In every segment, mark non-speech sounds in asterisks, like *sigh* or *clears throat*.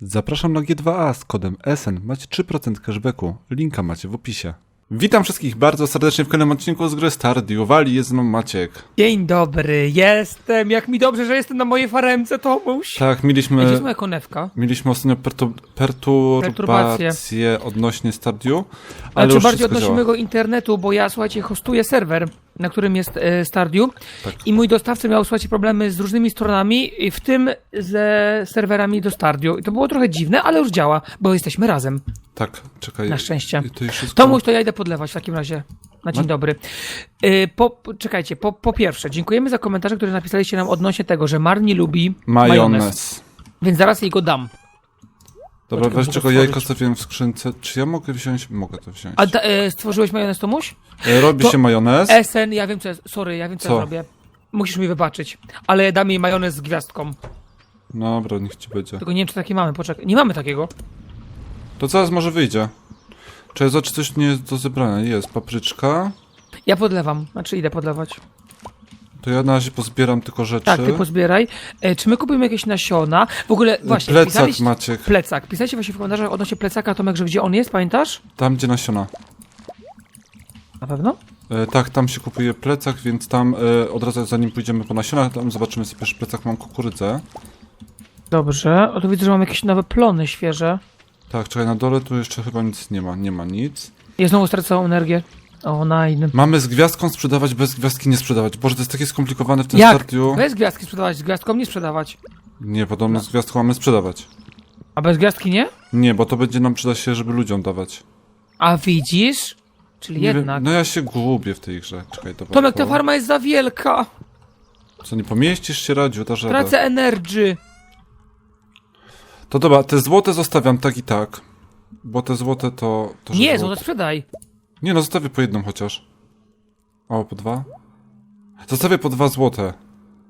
Zapraszam na G2A z kodem SN. Macie 3% cashbacku. Linka macie w opisie. Witam wszystkich bardzo serdecznie w kolejnym odcinku z gry Stardew Valley. Jest mną Maciek. Dzień dobry, jestem. Jak mi dobrze, że jestem na mojej faremce, Tomuś. Tak, Gdzie mieliśmy, jest moja konewka? mieliśmy ostatnio pertu perturbacje Perturbacje. odnośnie Stardew, ale znaczy bardziej odnośnie mojego internetu, bo ja, słuchajcie, hostuję serwer, na którym jest e, Stardew Tak. i mój dostawca miał, słuchajcie, problemy z różnymi stronami, w tym ze serwerami do Stardew. I to było trochę dziwne, ale już działa, bo jesteśmy razem, Tak, czekaj. na szczęście. To wszystko... Tomuś, to ja idę podlewać w takim razie. Na dzień dobry. Po, po- czekajcie, po, po pierwsze, dziękujemy za komentarze, które napisaliście nam odnośnie tego, że Marni lubi majonez. Majonez. Więc zaraz jej go dam. Dobra, weź czego jajko stawiłem w skrzynce. Czy ja mogę wziąć? Mogę to wziąć. A da, e, stworzyłeś majonez, Tomuś? E, Robi to- się majonez. SN, ja wiem co jest, sorry, ja wiem co, Co? ja robię. Musisz mi wybaczyć. Ale dam jej majonez z gwiazdką. Dobra, niech ci będzie. Tylko nie wiem czy takie mamy, poczekaj. Nie mamy takiego. To zaraz może wyjdzie. Czy zobaczy coś nie jest do zebrania? Jest papryczka. Ja podlewam, znaczy idę podlewać. To ja na razie pozbieram tylko rzeczy. Tak, ty pozbieraj. E, czy my kupimy jakieś nasiona? W ogóle, właśnie, Plecak pisaliście... Maciek. Plecak. Pisaliście właśnie w komentarzach odnośnie plecaka, Tomek, że gdzie on jest, pamiętasz? Tam gdzie nasiona. Na pewno? E, tak, tam się kupuje plecak, więc tam e, od razu zanim pójdziemy po nasiona, tam zobaczymy sobie pierwszy plecak, mam kukurydzę. Dobrze. O, tu widzę, że mam jakieś nowe plony świeże. Tak, czekaj, na dole tu jeszcze chyba nic nie ma, nie ma nic. Ja znowu stracę energię. O, nine. Mamy z gwiazdką sprzedawać, bez gwiazdki nie sprzedawać. Boże, to jest takie skomplikowane w tym Jak? startiu. Bez gwiazdki sprzedawać, z gwiazdką nie sprzedawać. Nie, podobno z gwiazdką mamy sprzedawać. A bez gwiazdki nie? Nie, bo to będzie nam przyda się, żeby ludziom dawać. A widzisz? Czyli Nie wiem, jednak. no ja się gubię w tej grze. Czekaj, dobra. Tomek, ta to- farma jest za wielka. Co, nie pomieścisz się, Radziu, ta żaba. Tracę energy. To dobra, te złote zostawiam tak i tak. Bo te złote to... to Nie, złoto sprzedaj. Nie no, zostawię po jedną chociaż. O, po dwa? Zostawię po dwa złote.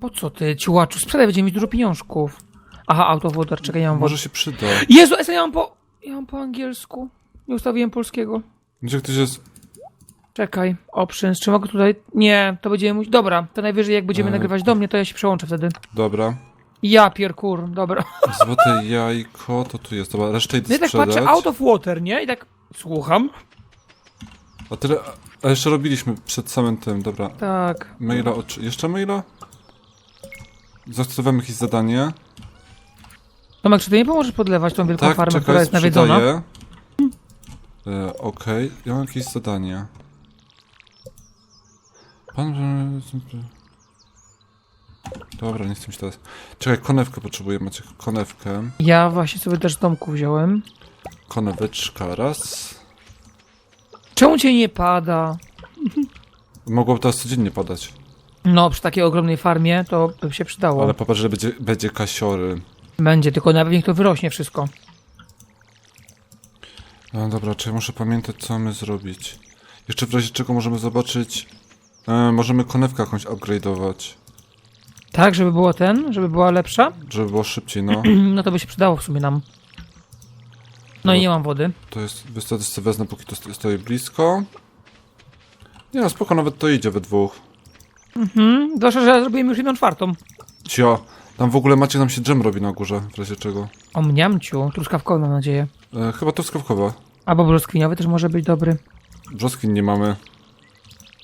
Po co ty, ciułaczu? Sprzedaj, będziemy mieć dużo pieniążków. Aha, auto wodar, czekaj, ja mam. Może się przyda. Jezu, Esa, ja mam po... Ja mam po angielsku. Nie ustawiłem polskiego. Gdzie ktoś jest... Czekaj, options, czy mogę tutaj... Nie, to będziemy musieć... Dobra, to najwyżej jak będziemy E, nagrywać do mnie, to ja się przełączę wtedy. Dobra. Ja pierkur, dobra. Złote jajko, to tu jest. Dobra, resztę idę No i tak sprzedać. patrzę, out of water, nie? I tak słucham. A tyle... A jeszcze robiliśmy przed samym tym, dobra. Tak. Maila od... Jeszcze maila? Zostawiamy jakieś zadanie. Tomek, czy ty nie pomożesz podlewać tą wielką Tak, farmę, która czekaj, jest nawiedzona? sprzedaję. E, Okej, ja mam jakieś zadanie. Pan... Dobra, nie chcę mi się teraz... Czekaj, konewkę potrzebuję, macie konewkę. Ja właśnie sobie też domku wziąłem. Koneweczka, raz. Czemu cię nie pada? Mogłoby teraz codziennie padać. No, przy takiej ogromnej farmie to by się przydało. Ale popatrz, że będzie, będzie kasiory. Będzie, tylko nawet niech to wyrośnie wszystko. No dobra, czy ja muszę pamiętać, co mamy zrobić? Jeszcze w razie czego możemy zobaczyć... E, możemy konewkę jakąś upgrade'ować. Tak, żeby było ten, żeby była lepsza? Żeby było szybciej, no. *clears throat* No to by się przydało w sumie nam. No i nie mam wody. To jest... Wystarczy sobie wezmę, póki to sto- stoi blisko. Nie no, spoko, nawet to idzie we dwóch. Mhm, zwłaszcza, że zrobiłem już jedną czwartą. Cio, tam w ogóle macie nam się dżem robi na górze, w razie czego. O mniamciu, truskawkowy mam nadzieję. E, chyba truskawkowa. Albo brzoskwiniowy też może być dobry. Brzoskwin nie mamy.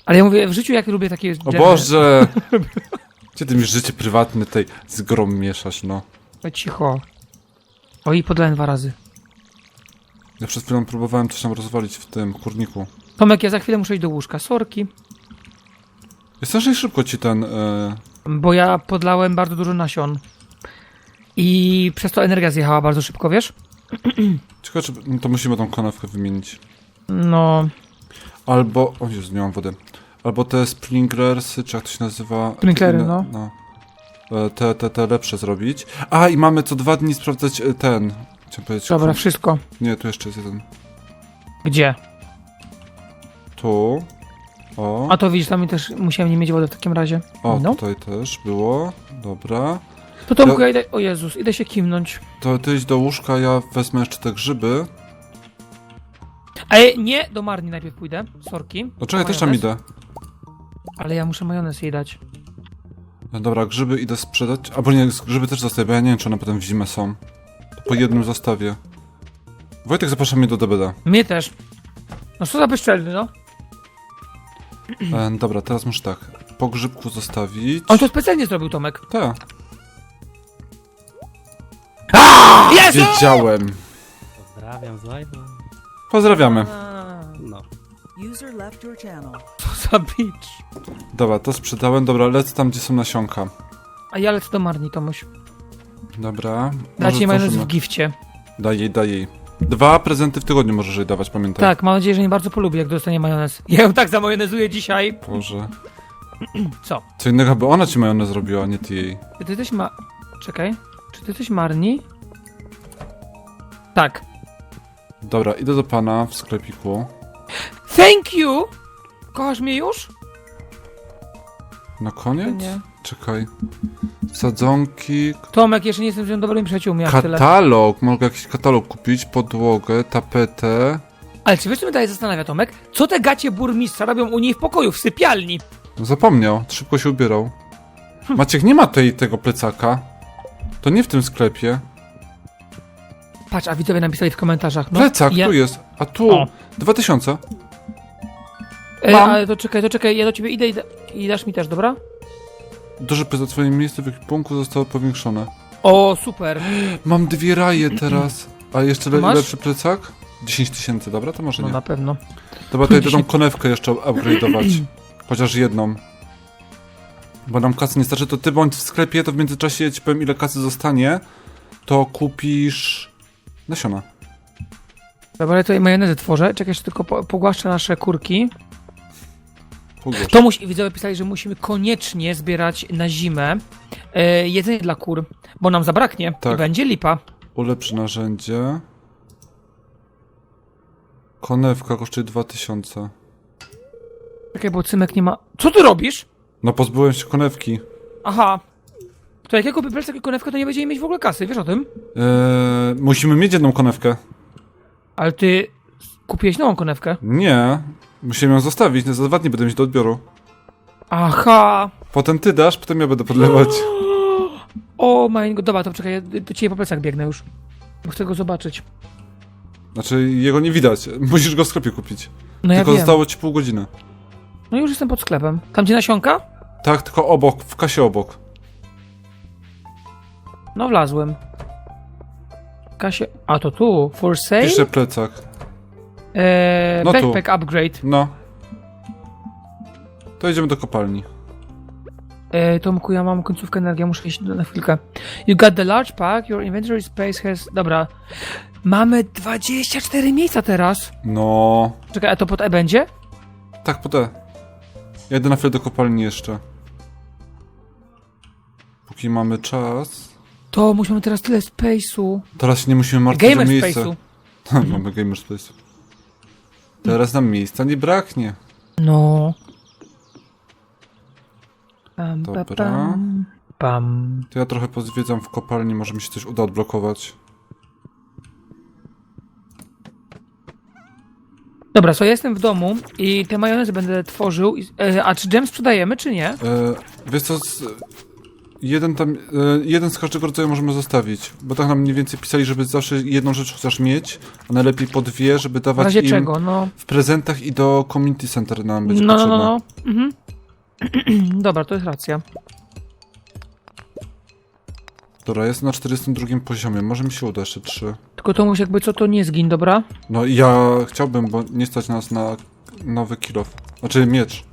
Ale ja mówię, w życiu jak lubię takie O dżemy- Boże! *laughs* Gdzie ty mi życie prywatne tej z grą mieszasz, no? O, Cicho. O i podlałem dwa razy. Ja przed chwilą próbowałem coś tam rozwalić w tym kurniku. Tomek, ja za chwilę muszę iść do łóżka. Sorki. Jest strasznie szybko ci ten... E... Bo ja podlałem bardzo dużo nasion. I przez to energia zjechała bardzo szybko, wiesz? Ciekawe, czy... No to musimy tą konewkę wymienić. No, Albo... O Jezu, nie mam wody. Albo te sprinklersy, czy jak to się nazywa? Sprinklery, no. no. E, Te, te, te lepsze zrobić. A, i mamy co dwa dni sprawdzać e, ten... Chciałem powiedzieć... dobra, wszystko. Nie, tu jeszcze jest jeden. Gdzie? Tu. O. A to widzisz, tam też musiałem nie mieć wody w takim razie. O, no. tutaj też było. Dobra. To Tomku, ja idę... O Jezus, idę się kimnąć. To ty idź do łóżka, ja wezmę jeszcze te grzyby. Ale nie, do Marni najpierw pójdę. Sorki. No czekaj, też tam Majonez. idę. Ale ja muszę majonez jej dać. No dobra, grzyby idę sprzedać. Albo nie, grzyby też zostaję, bo ja nie wiem, czy one potem w zimę są. Po jednym zostawię. Wojtek zaprasza mnie do DBD. Mnie też. No co za bezczelny, no. E, dobra, teraz muszę tak. Po grzybku zostawić. On to specjalnie zrobił, Tomek. Tak, Jezu! wiedziałem. Pozdrawiam z live'a. Pozdrawiamy. No. User left your channel. Co za bitch. Dobra, to sprzedałem. Dobra, lecę tam, gdzie są nasionka. A ja lecę do Marni, Tomuś. Dobra. Dać jej majonez w gifcie. Daj jej, daj jej. Dwa prezenty w tygodniu możesz jej dawać, pamiętaj. Tak, mam nadzieję, że nie bardzo polubi, jak dostanie majonez. Ja ją tak zamajonezuję dzisiaj. Boże. *clears throat* Co? Co innego, by ona ci majonez zrobiła, a nie ty jej. Czy ty jesteś ma... Czekaj. Czy ty jesteś Marni? Tak. Dobra, idę do pana w sklepiku. Thank you! Kochasz mnie już? Na koniec? Nie. Czekaj. Sadzonki. Tomek, jeszcze nie jestem z nią dobrymi przyjaciółmi, jak tyle. Katalog. Mogę jakiś katalog kupić. Podłogę, tapetę. Ale czy wiesz, co mnie dalej zastanawia, Tomek? Co te gacie burmistrza robią u niej w pokoju, w sypialni? No zapomniał. Szybko się ubierał. Maciek, nie ma tej, tego plecaka. To nie w tym sklepie. Patrz, a widzowie napisali w komentarzach. No, Plecak, ja... tu jest. A tu. O. 2000. E, mam. ale to czekaj, to czekaj, ja do ciebie idę i, da... i dasz mi też, dobra? Duże za twoje miejsce w ekwipunku zostało powiększone. O, super. *gasps* Mam dwie raje teraz. A jeszcze le Masz? lepszy plecak? 10 tysięcy, dobra? To może No nie. na pewno. Dobra, to idę tą 10. konewkę jeszcze upgrade'ować. *clears throat* Chociaż jedną. Bo nam kasy nie starczy, to ty bądź w sklepie, to w międzyczasie ja ci powiem ile kasy zostanie. To kupisz... Nasiona. Dobra, ja tutaj majonezy tworzę. Czekaj, jeszcze tylko po, pogłaszczę nasze kurki. To musi, widzowie pisali, że musimy koniecznie zbierać na zimę e, jedzenie dla kur, bo nam zabraknie Tak. i będzie lipa. Ulepsz narzędzie. Konewka kosztuje 2000. Czekaj, bo cymek nie ma... Co ty robisz? No pozbyłem się konewki. Aha. To jak ja kupię plecak i konewkę, to nie będziemy mieć w ogóle kasy, wiesz o tym? Eee, musimy mieć jedną konewkę. Ale ty kupiłeś nową konewkę. Nie. Musimy ją zostawić, za dwa dni będę mieć do odbioru. Aha. Potem ty dasz, potem ja będę podlewać. *gasps* O my god, dobra, to czekaj, ja do ciebie po plecach biegnę już. Bo chcę go zobaczyć. Znaczy, jego nie widać. *laughs* Musisz go w sklepie kupić. No ja tylko wiem. zostało ci pół godziny. No już jestem pod sklepem. Tam gdzie nasionka? Tak, tylko obok, w kasie obok. No wlazłem. Kasie... A to tu, for sale? Pisze plecak. Eee, No tu. backpack upgrade. No. To idziemy do kopalni. E, Tomku, ja mam końcówkę energii, muszę iść na chwilkę. You got the large pack, your inventory space has... Dobra. Mamy 24 miejsca teraz. No. Czekaj, a to pod E będzie? Tak, po te. Ja idę na chwilę do kopalni jeszcze. Póki mamy czas. To musimy teraz tyle space'u. Teraz się nie musimy martwić Gamer o miejsce. space'u. *laughs* mamy gamer space. Teraz nam miejsca nie braknie. No. Pam, pa, Dobra. pam. Pam. To ja trochę pozwiedzam w kopalni, może mi się coś uda odblokować. Dobra, so ja jestem w domu i te majonezy będę tworzył. i- E, a czy dżem sprzedajemy, czy nie? E, wiesz co, z, jeden tam, e, jeden z każdego rodzaju możemy zostawić, bo tak nam mniej więcej pisali, żeby zawsze jedną rzecz chociaż mieć, a najlepiej po dwie, żeby W dawać razie im czego? No, w prezentach i do community center nam będzie no, no, potrzebne. no, no. Mhm. *clears throat* Dobra, to jest racja. Dobra, jest na 42 poziomie, może mi się uda jeszcze trzy. Tylko to musi jakby co to nie zgin, dobra? No i ja chciałbym, bo nie stać nas na nowy kilof. Znaczy miecz.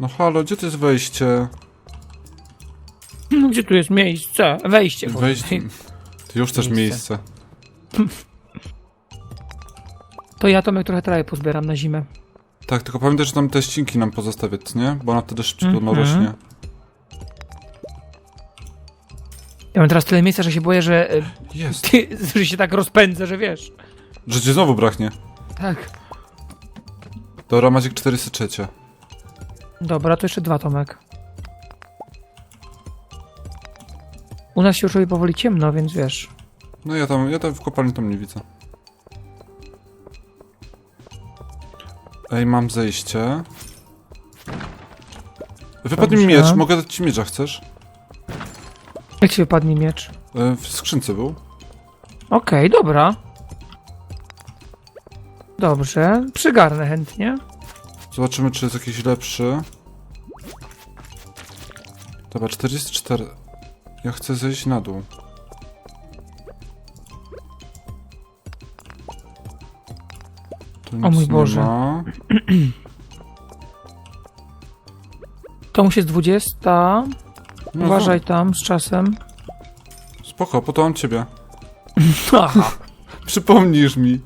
No halo, gdzie to jest wejście? No gdzie tu jest miejsce? Wejście. Wejście. Ty już też Miejsce. To ja Tomek trochę trawy pozbieram na zimę. Tak, tylko pamiętaj, że tam te ścinki nam pozostawiać, nie? Bo ona wtedy szybciej mm rośnie. Ja mam teraz tyle miejsca, że się boję, że, e, Jest. ty, że się tak rozpędzę, że wiesz. Że cię znowu braknie. Tak. Dobra, Maciek 403. Dobra, to jeszcze dwa Tomek. U nas się już robi powoli ciemno, więc wiesz. No ja tam, ja tam w kopalni tam nie widzę. Ej, mam zejście. Wypadnie mi Dobrze. miecz, mogę dać ci miecza, chcesz? Jak ci wypadnie miecz? E, w skrzynce był. Okej, dobra. Dobrze, przygarnę chętnie. Zobaczymy, czy jest jakiś lepszy. Dobra, 44. Ja chcę zejść na dół. Tu nic mój Boże. Ma. *clears throat* To musi jest 20. No, Uważaj tam z czasem. Spoko, po to mam ciebie. *laughs* Przypomnisz mi.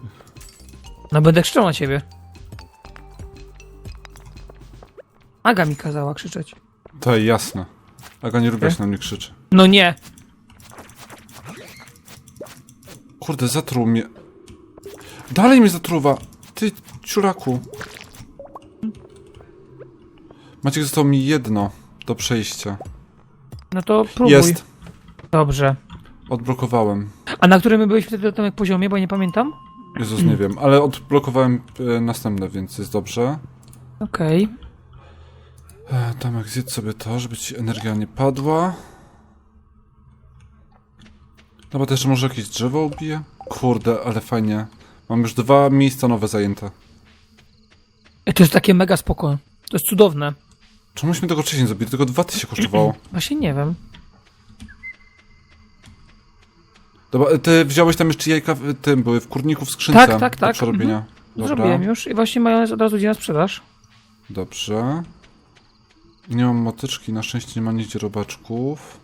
No będę krzyczał na ciebie. Aga mi kazała krzyczeć. To jasne. Aga nie lubi, jak Okej. się na mnie krzyczy. No nie. Kurde, zatruł mnie. Dalej mnie zatruwa. Ty, ciuraku. Maciek, zostało mi jedno do przejścia. No to próbuj. Jest. Dobrze. Odblokowałem. A na którym my byliśmy wtedy Tomek poziomie, bo nie pamiętam? Jezus, nie wiem, ale odblokowałem e, następne, więc jest dobrze. Okej. E, Tomek, zjedz sobie to, żeby ci energia nie padła. Dobra, to jeszcze może jakieś drzewo ubiję? Kurde, ale fajnie. Mam już dwa miejsca nowe zajęte. Ej, To jest takie mega spoko. To jest cudowne. Czemuśmy tego wcześniej zrobili? Tylko 2000 kosztowało. *clears throat* Właśnie nie wiem. Dobra, e, ty wziąłeś tam jeszcze jajka w tym, były w kurniku w skrzynce. Tak, tak, Do tak. przerobienia. Dobra. Zrobiłem już i właśnie majonez od razu idzie na sprzedaż. Dobrze. Nie mam motyczki, na szczęście nie ma nigdzie robaczków.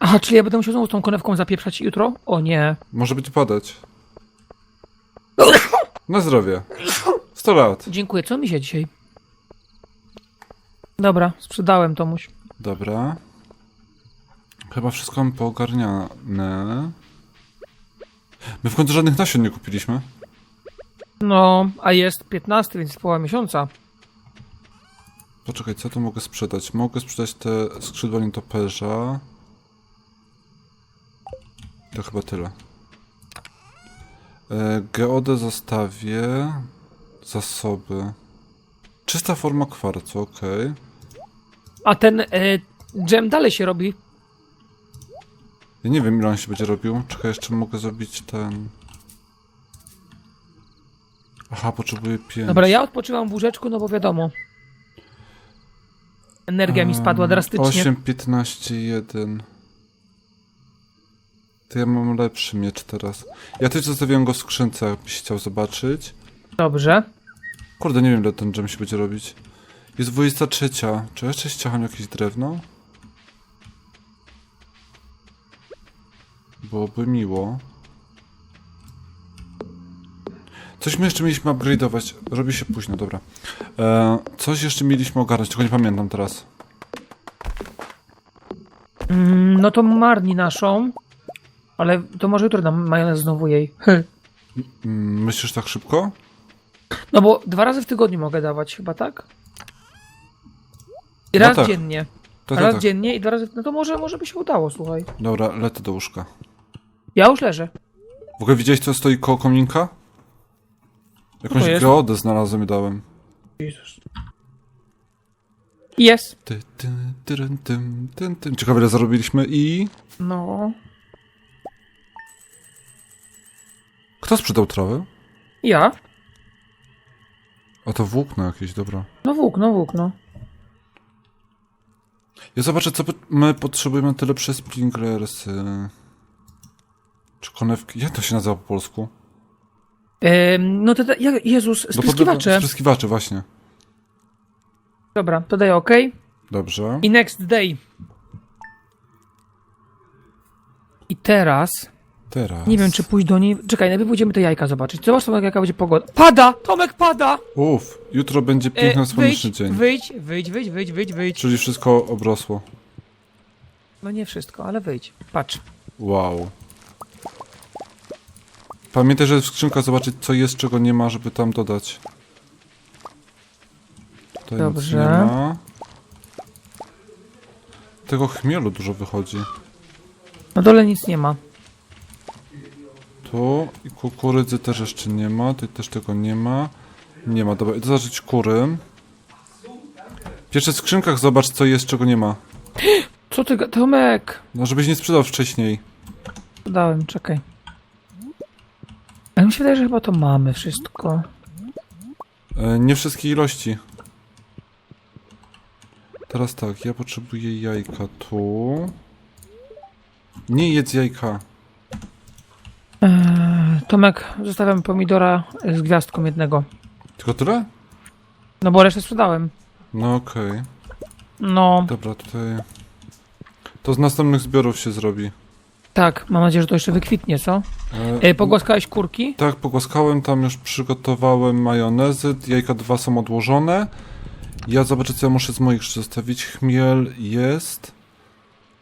Aha, czyli ja będę musiał znowu tą konewką zapieprzać jutro? O nie. Może by tu padać. *coughs* Na zdrowie. 100 lat. Dziękuję. Co mi się dzisiaj? Dobra, sprzedałem Tomuś. Dobra. Chyba wszystko mam poogarniane. My w końcu żadnych nasion nie kupiliśmy. No, a jest 15, więc połowa miesiąca. Poczekaj, co tu mogę sprzedać? Mogę sprzedać te skrzydła nietoperza. To chyba tyle. E, geodę zostawię. Zasoby. Czysta forma kwarcu, okej. A ten e, dżem dalej się robi. Ja nie wiem ile on się będzie robił. Czekaj, jeszcze mogę zrobić ten... Aha, potrzebuję pięć. Dobra, ja odpoczywam w łóżeczku, no bo wiadomo. Energia mi spadła drastycznie. 8, 15, 1. To ja mam lepszy miecz teraz. Ja też zostawiłem go w skrzynce, jakbyś chciał zobaczyć. Dobrze. Kurde, nie wiem ile ten dżem się będzie robić. Jest 23. Czy ja jeszcze ściacham jakieś drewno? Byłoby miło. Coś my jeszcze mieliśmy upgrade'ować. Robi się późno, dobra. E, coś jeszcze mieliśmy ogarnąć, tylko nie pamiętam teraz. Mm, no to marni naszą. Ale to może jutro dam majonez znowu jej. *laughs* Mm, Myślisz tak szybko? No bo dwa razy w tygodniu mogę dawać chyba, tak? I raz tak. dziennie. To, raz tak. dziennie i dwa razy. No to może, może by się udało, słuchaj. Dobra, lecę do łóżka. Ja już leżę. W ogóle widziałeś co stoi koło kominka? Jakąś jest? geodę znalazłem i dałem. Jest. Ty, ty, tyryn, tym, tym, tym. Ciekawe ile zarobiliśmy i... No. Kto sprzedał trawę? Ja? A to włókno jakieś, dobra. No włókno, włókno. Ja zobaczę co my potrzebujemy tyle przez Sprinklersy. Czy konewki? Jak to się nazywa po polsku? Ym, no to, ja- Jezus, spryskiwacze. Spryskiwacze, właśnie. Dobra, to daję OK. Dobrze. I next day. I teraz, Teraz. nie wiem czy pójść do niej. Czekaj, najpierw pójdziemy te jajka zobaczyć. Zobacz Tomek, jaka będzie pogoda. Pada! Tomek pada! Uff, jutro będzie E, piękny słoneczny wyjdź, dzień. wyjdź, wyjdź, wyjdź, wyjdź, wyjdź, wyjdź. Czyli wszystko obrosło. No nie wszystko, ale wyjdź. Patrz. Wow. Pamiętaj, że w skrzynkach zobaczyć co jest, czego nie ma, żeby tam dodać. Tutaj Dobrze. nic nie ma. Tego chmielu dużo wychodzi. Na dole nic nie ma. Tu i kukurydzy też jeszcze nie ma, tutaj też tego nie ma. Nie ma, dobra, idę zacząć kury. Pierwsze w skrzynkach zobacz, co jest, czego nie ma. *gasps* Co ty, ga- Tomek? No, żebyś nie sprzedał wcześniej. Dałem, czekaj. Się wydaje, że chyba to mamy wszystko. E, nie wszystkie ilości. Teraz tak, ja potrzebuję jajka tu. Nie jedz jajka. Eee, Tomek, zostawiam pomidora z gwiazdką jednego. Tylko tyle? No bo resztę sprzedałem. No okej. No, Dobra, tutaj... To z następnych zbiorów się zrobi. Tak, mam nadzieję, że to jeszcze wykwitnie, co? E, E, pogłaskałeś kurki? Tak, pogłaskałem, tam już przygotowałem majonezy, jajka dwa są odłożone. Ja zobaczę, co ja muszę z moich zostawić. Chmiel jest.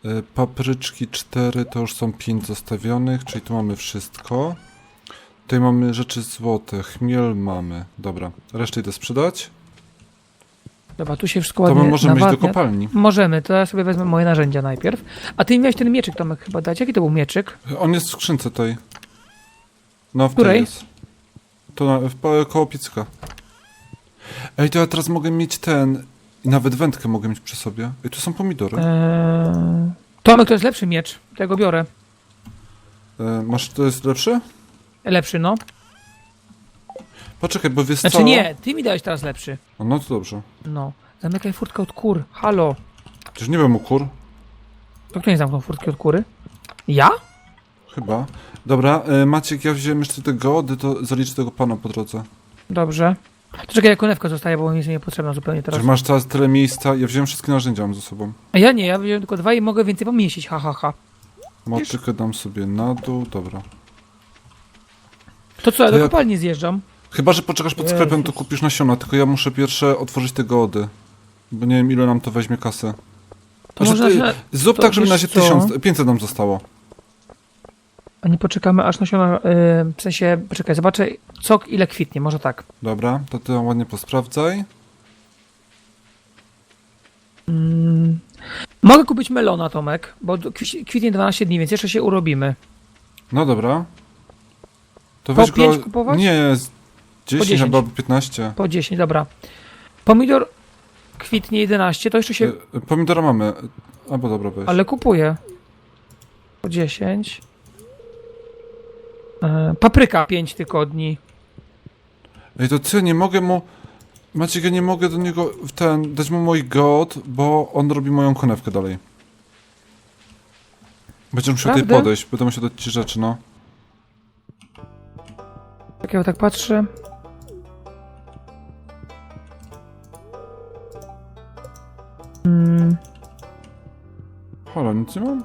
E, Papryczki 4, to już są 5 zostawionych, czyli tu mamy wszystko. Tutaj mamy rzeczy złote, chmiel mamy. Dobra, resztę idę sprzedać. Dobra, tu się wszystko To ładnie my możemy iść do nawadnia. kopalni. Możemy, to ja sobie wezmę moje narzędzia najpierw. A ty mi miałeś ten mieczyk, Tomek, chyba dać. Jaki to był mieczyk? On jest w skrzynce tej. No, w Której? tej jest. To na, w, po- koło piecyka. Ej, to ja teraz mogę mieć ten... I nawet wędkę mogę mieć przy sobie. Ej, tu są pomidory. Eee... Tomek, to jest lepszy miecz. To Ja go biorę. E, masz, to jest lepszy? Lepszy, no. Poczekaj, bo wiesz Znaczy co? nie, ty mi dałeś teraz lepszy. O, no to dobrze. No. Zamykaj furtkę od kur. Halo. Przecież nie wiem u kur. To kto nie zamknął furtki od kury? Ja? Chyba. Dobra, e, Maciek, ja wziąłem jeszcze te gody, to zaliczę tego pana po drodze. Dobrze. To czekaj, ja konewkę zostaje, bo mi jest niepotrzebna zupełnie teraz. Czy masz teraz tyle miejsca? Ja wziąłem wszystkie narzędzia mam ze sobą. A ja nie, ja wziąłem tylko dwa i mogę więcej pomieścić, ha, ha, ha. Motykę dam sobie na dół, dobra. To co, ja To do ja- kopalni zjeżdżam? Chyba, że poczekasz pod sklepem, to kupisz nasiona, tylko ja muszę pierwsze otworzyć te gody. Bo nie wiem, ile nam to weźmie kasy. To Znaczy, może ty-. Zrób to tak, żeby wiesz na razie co? 1000, 500 nam zostało. A nie poczekamy aż nasiona, yy, w sensie, poczekaj, zobaczę co, ile kwitnie, może tak. Dobra, to ty ładnie posprawdzaj. Mm. Mogę kupić melona, Tomek, bo do- kwitnie 12 dni, więc jeszcze się urobimy. No dobra. To Po pięć kupować? Nie, z 10 10. albo 15. Po 10, dobra. Pomidor kwitnie 11, to jeszcze się... E, Pomidora mamy. Albo dobra, weź. Ale kupuję. Po 10. E, papryka 5 tygodni. Ej, to co, nie mogę mu... Maciek, ja nie mogę do niego w ten, dać mu mój god, bo on robi moją konewkę dalej. Będziesz musiał tutaj podejść, będę musiał dać ci rzeczy, no. Jak ja tak patrzę. Mm, Halo, nic nie mam?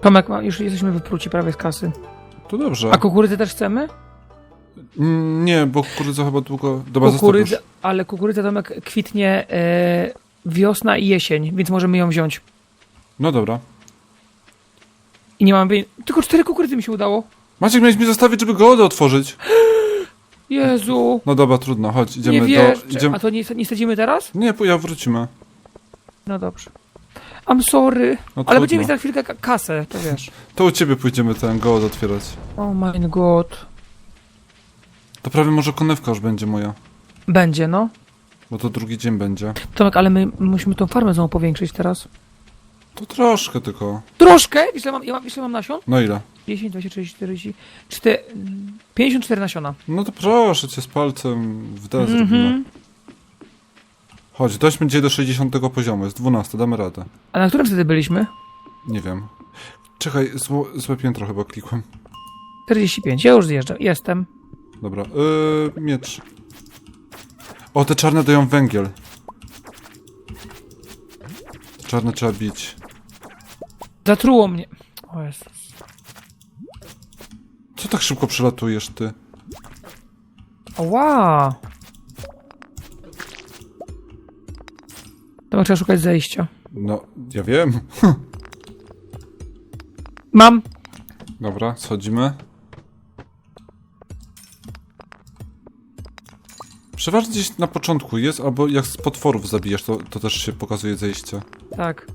Tomek, ma- już jesteśmy wypróci prawie z kasy. To dobrze. A kukurydzę też chcemy? Mm, Nie, bo kukurydza chyba długo... Dobra, Kukurydza, ale kukurydza Tomek kwitnie e, wiosna i jesień, więc możemy ją wziąć. No dobra. I nie mamy... Tylko cztery kukurydzy mi się udało. Maciek, miałeś mi zostawić, żeby godę otworzyć. *gasps* Jezu! No dobra, trudno, chodź, idziemy nie do... Idziemy... A to nie, nie sadzimy teraz? Nie, ja wrócimy. No dobrze. I'm sorry. No Ale będziemy mieć za chwilkę ka- kasę, to wiesz. To u ciebie pójdziemy ten gołod otwierać. Oh my god. To prawie może konewka już będzie moja. Będzie, no. Bo to drugi dzień będzie. Tomek, ale my musimy tą farmę znowu powiększyć teraz. To troszkę tylko. Troszkę! Wiesz, ile mam, ja mam, wiesz, ile mam nasion? No ile? 10, 20, 30, 40, 4, 54 nasiona. No to proszę cię z palcem w D zrobimy. Mhm. Chodź, dojdźmy dzisiaj do 60 poziomu, jest 12, damy radę. A na którym wtedy byliśmy? Nie wiem. Czekaj, zło, złe piętro chyba klikłem. 45, ja już zjeżdżam, jestem. Dobra, yy, miecz. O, te czarne dają węgiel. Czarne trzeba bić. Zatruło mnie. O Jezus. Co tak szybko przelatujesz, ty? Ła! To trzeba szukać zejścia. No, ja wiem. *laughs* Mam! Dobra, schodzimy. Przeważnie gdzieś na początku jest, albo jak z potworów zabijasz, to, to też się pokazuje zejście. Tak.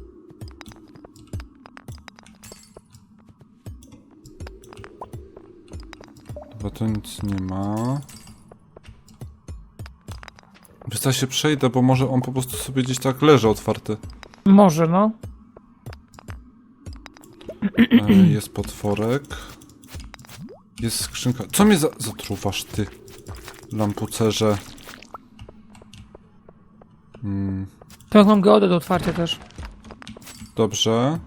To nic nie ma. Wiesz co się przejdę, bo może on po prostu sobie gdzieś tak leży otwarty. Może, no. E, jest potworek. Jest skrzynka. Co mnie za zatruwasz, ty? Lampucerze. Hmm, To jak mam geodę do otwarcia też. dobrze.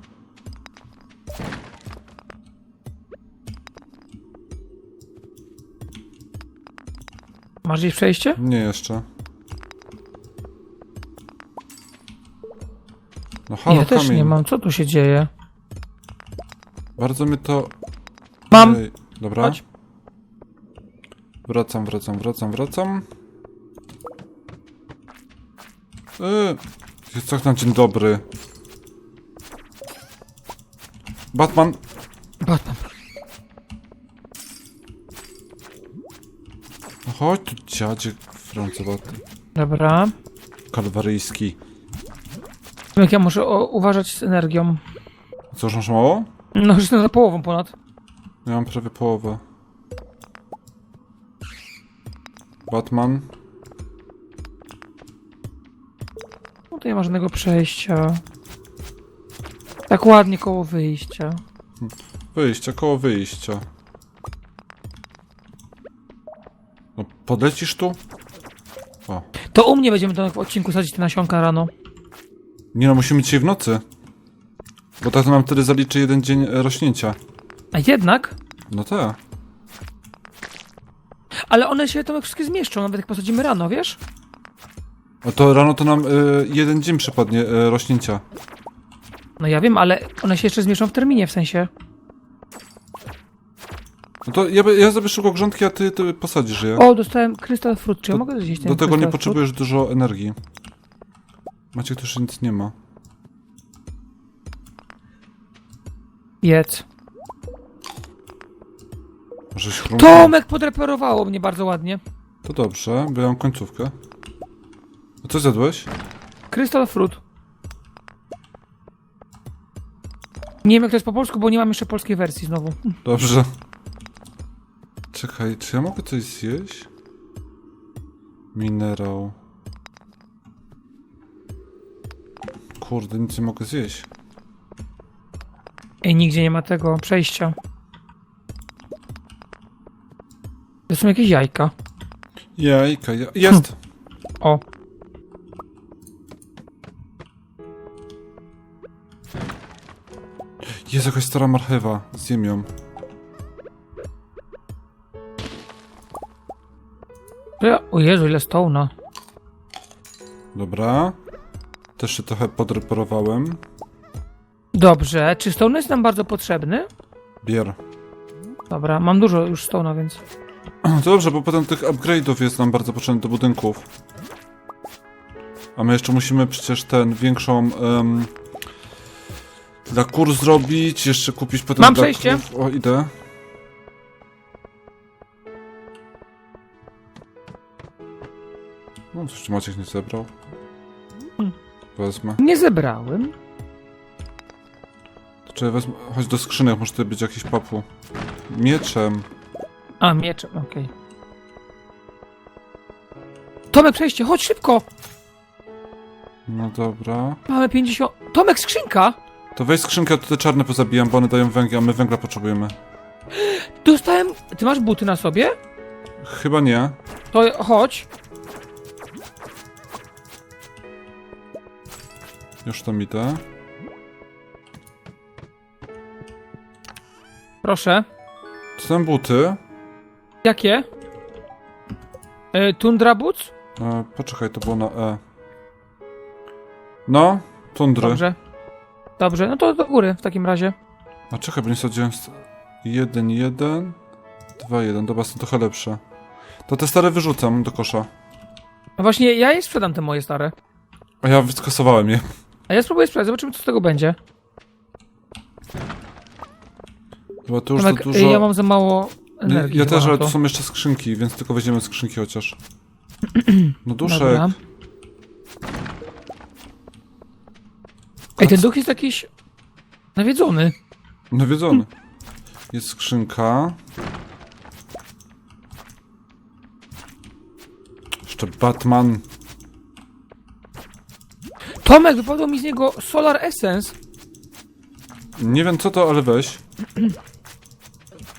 Masz gdzieś przejście? Nie jeszcze. No halo, ja też kamień. nie mam. Co tu się dzieje? Bardzo mnie to... Mam. Ej, dobra. Chodź. Wracam, wracam, wracam, wracam. Yy, jest tak na dzień dobry. Batman. Batman. Chodź tu dziadzie francowaty. Dobra. Kalwaryjski. Jak ja muszę o, uważać z energią. Co, już masz mało? No, już jestem za połową ponad. Ja mam prawie połowę. Batman. No to nie ma żadnego przejścia. Tak ładnie koło wyjścia. Wyjścia, koło wyjścia. Podlecisz tu? O. To u mnie będziemy do w odcinku sadzić te nasionka rano. Nie no, musimy dzisiaj w nocy. Bo tak to nam wtedy zaliczy jeden dzień e, rośnięcia. A jednak? No tak. Ale one się tam wszystkie zmieszczą, nawet jak posadzimy rano, wiesz? To rano to nam y, jeden dzień przypadnie y, rośnięcia. No ja wiem, ale one się jeszcze zmieszczą w terminie, w sensie. To ja, ja zrobię szybko grządki, a ty, ty posadzisz je. O, dostałem krystal fruit, czy ja mogę zjeść ten Do tego nie crystal potrzebujesz dużo energii. Macie tu już nic nie ma. fruit? Jedz. Może śrumka? Tomek podreperowało mnie bardzo ładnie. To dobrze, bo ja mam końcówkę. A co zjadłeś? Crystal fruit. Nie wiem jak to jest po polsku, bo nie mam jeszcze polskiej wersji znowu. Dobrze. Czekaj, czy ja mogę coś zjeść? Minerał. Kurde, nic nie mogę zjeść. Ej, nigdzie nie ma tego przejścia. To są jakieś jajka. Jajka, ja... jest! O. Jest jakaś stara marchewa. Zjem ją. Ja... O Jezu, ile stołna. Dobra. Też się trochę podreperowałem. Dobrze, czy stone jest nam bardzo potrzebny? Bier. Dobra, mam dużo już stona, więc... *clears throat* To dobrze, bo potem tych upgrade'ów jest nam bardzo potrzebne do budynków. A my jeszcze musimy przecież ten większą em, dla kur zrobić, jeszcze kupić potem Mam dla przejście. O, idę. No, coś tu Maciek nie zebrał. Hmm. Wezmę. Nie zebrałem. To Czy wezmę. Chodź do skrzynek, może tutaj być jakiś papu. Mieczem. A, mieczem, okej. Tomek, przejście, chodź szybko! No dobra. Mamy 50... Tomek, skrzynka! To weź skrzynkę, to te czarne pozabijam, bo one dają węgiel, a my węgla potrzebujemy. Dostałem... Ty masz buty na sobie? Chyba nie. To chodź. Już tam idę. Proszę. To są buty. Jakie? E, tundra boots? E, poczekaj, to było na E. No, tundry. Dobrze. Dobrze, no to do góry w takim razie. A czekaj, bo nie sadziłem... s- Jeden, jeden, dwa, jeden. Dobra, są trochę lepsze. To te stare wyrzucam do kosza. No właśnie, ja je sprzedam te moje stare. A ja skasowałem je. A ja spróbuję sprzedać, zobaczymy co z tego będzie. Chyba to już Tomek, za e, dużo... ja mam za mało energii. ja też, ale to. są jeszcze skrzynki, więc tylko weźmiemy skrzynki chociaż. No duszek. Dobra. Ej, ten duch jest jakiś... Nawiedzony. Nawiedzony. Jest skrzynka. Jeszcze Batman. Tomek, wypadło mi z niego Solar Essence. Nie wiem co to, ale weź.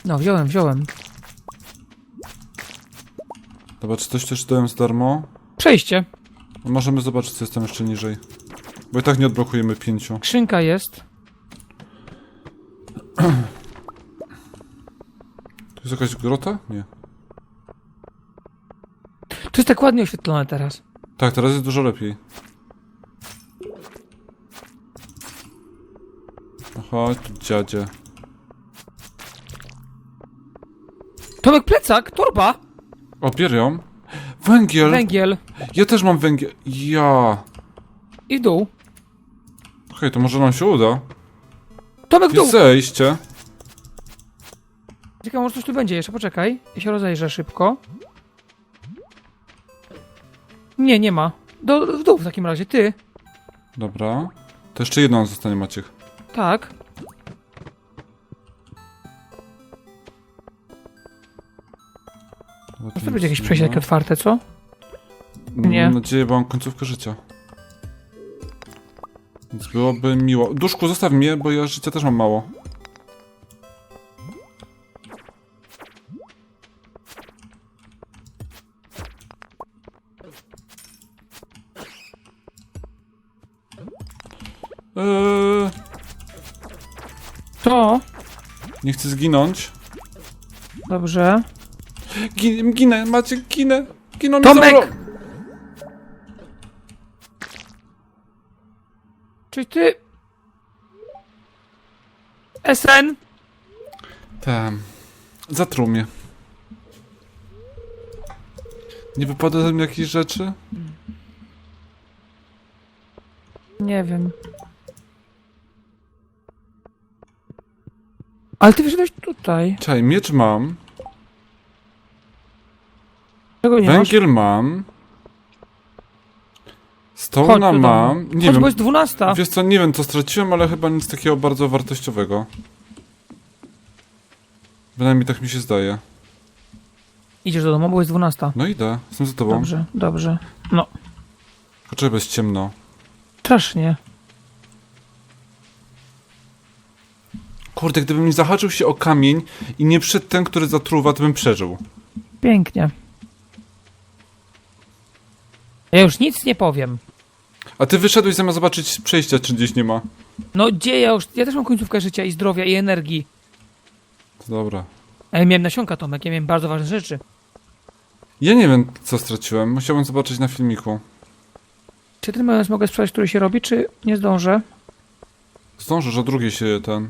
No, wziąłem, wziąłem. Dobra, czy coś też dałem z darmo? Przejście. Możemy zobaczyć, co jest tam jeszcze niżej. Bo i tak nie odblokujemy pięciu. Skrzynka jest. *clears throat* To jest jakaś grota? Nie. To jest tak ładnie oświetlone teraz. Tak, teraz jest dużo lepiej. Chodź dziadzie. Tomek, plecak, torba, O, bier ją. Węgiel! węgiel Ja też mam węgiel. Ja. i w dół. Okej, to może nam się uda. Tomek, w dół. Jest zejście. Czekaj, może coś tu będzie jeszcze, poczekaj. Ja się rozejrzę szybko. Nie, nie ma. Do, w dół w takim razie, ty. Dobra. To jeszcze jedno zostanie, Maciek. Tak. Może będzie jakieś przejście takie otwarte, co? nie. Mam nadzieję, bo mam końcówkę życia. Więc byłoby miło. Duszku, zostaw mnie, bo ja życia też mam mało. Nie chcę zginąć. Dobrze. Gin, ginę, macie, ginę. Giną mi Tomek! zabrał- Czy ty... SN? Tam. Zatruł mnie. Nie wypada ze mnie jakichś rzeczy? Nie wiem. Ale ty wyszedłeś tutaj. Czekaj, miecz mam, Czego nie masz? węgiel mam, Chodź stołna tu do mam, nie Chodź, wiem, bo jest 12. wiesz co, nie wiem co straciłem, ale chyba nic takiego bardzo wartościowego. Bynajmniej tak mi się zdaje. Idziesz do domu, bo jest 12. No idę, jestem za tobą. Dobrze, dobrze. No, Poczekaj, bo jest ciemno. strasznie. Kurde, gdybym nie zahaczył się o kamień i nie przed ten, który zatruwa, to bym przeżył. Pięknie. Ja już nic nie powiem. A ty wyszedłeś zamiast zobaczyć przejścia, czy gdzieś nie ma. No gdzie ja już... Ja też mam końcówkę życia i zdrowia i energii. To dobra. Ale miałem nasionka, Tomek, ja miałem bardzo ważne rzeczy. Ja nie wiem, co straciłem. Musiałbym zobaczyć na filmiku. Czy ten majonez mogę sprzedać, który się robi, czy nie zdążę? Zdążysz, o drugiej się ten...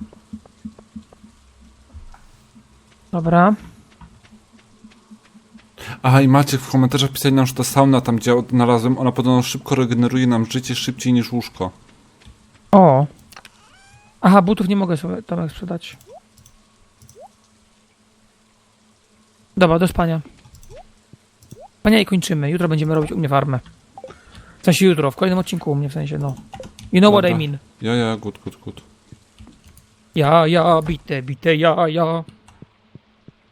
Dobra. Aha, i Maciek w komentarzach pisali nam, że ta sauna tam, gdzie odnalazłem, ona podobno szybko regeneruje nam życie szybciej niż łóżko. O. Aha, butów nie mogę sobie Tomek sprzedać. Dobra, do spania. Spania i kończymy. Jutro będziemy robić u mnie farmę. W sensie jutro, w kolejnym odcinku u mnie w sensie, no. You know what I Dobra. mean. Ja, ja, good, good, good. Ja, ja, bite, bite, ja, ja.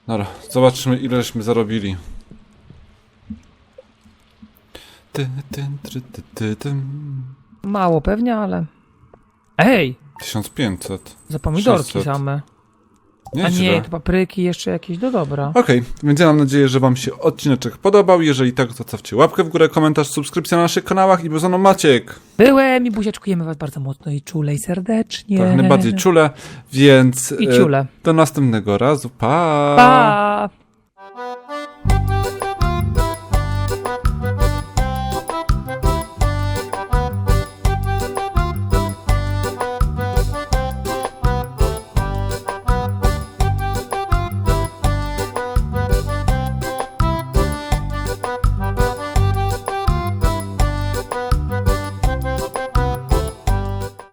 Dobra, zobaczymy ile żeśmy zarobili. Ty, ty, ty, ty, ty, ty. Mało pewnie, ale... Ej, 1500. za pomidorki 600. same. A Nieźle. nie, to papryki jeszcze jakieś, do dobra. Okej, więc ja mam nadzieję, że wam się odcineczek podobał. Jeżeli tak, to zostawcie łapkę w górę, komentarz, subskrypcja na naszych kanałach i bezono Maciek. Byłem i buziaczkujemy was bardzo mocno i czule i serdecznie. Tak, najbardziej czule, więc I e, ciule. do następnego razu. Pa! Pa!